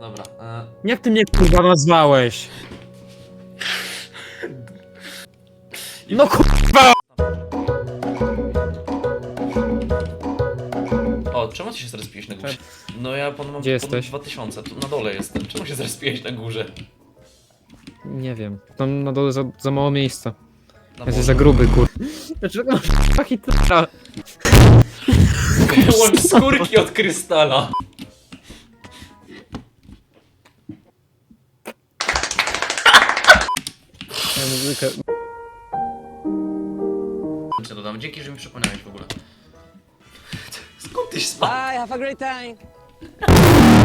Dobra. E, Jak ty mnie kurwa nazwałeś? No kurwa! o, czemu ty się zrespiłeś na górze? No ja panu mam Gdzie panu jesteś? 2000, tu na dole jestem. Czemu się zrespiłeś na górze? Nie wiem. Tam na dole za, za mało miejsca. Na Jesteś za gruby kur... Dlaczego masz k***a Hitlera? Łącz skórki od krystala. Ja muzykę... Co dodam? Dzięki, że mi przypomniałeś w ogóle. Skąd tyś spadł? Bye, have a great time.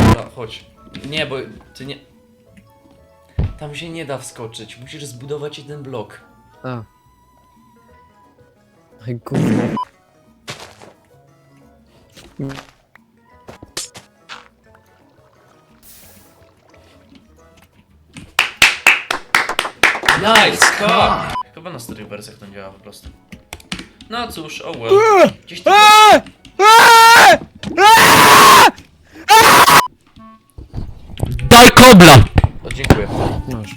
Dobra, chodź. Nie, bo ty nie... Tam się nie da wskoczyć. Musisz zbudować jeden blok. A. Ej kurwa. Nice! Ha! Chyba na starych wersjach to działa po prostu. No cóż, oh well. Gdzieś tu... Daj kobla! O, dziękuję. Masz.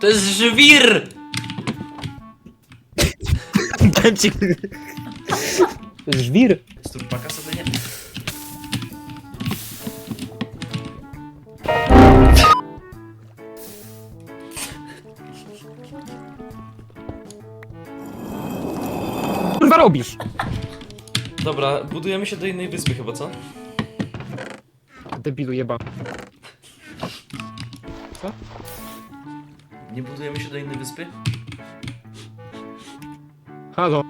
To jest żwir! Żwir. Sturpaka sobie Kurwa robisz? Dobra, budujemy się do innej wyspy chyba, co? Debilu jeba. Co? Nie budujemy się do innej wyspy? Halo.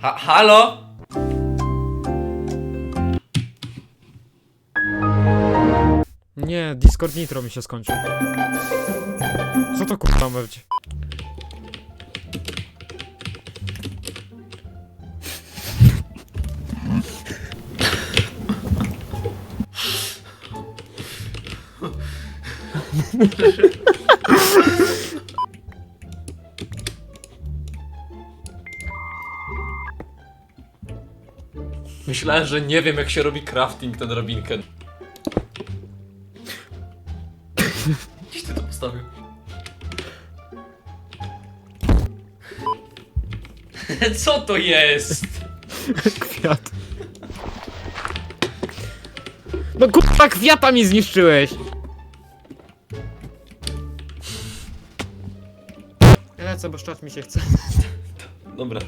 Ha, halo? Nie, Discord Nitro mi się skończył. Co to kurwa ma Myślałem, że nie wiem jak się robi crafting ten robinkę. Gdzieś ty to postawił? Co to jest? Kwiat. No kurwa kwiata mi zniszczyłeś! Lecę, bo szczać mi się chce. Dobra.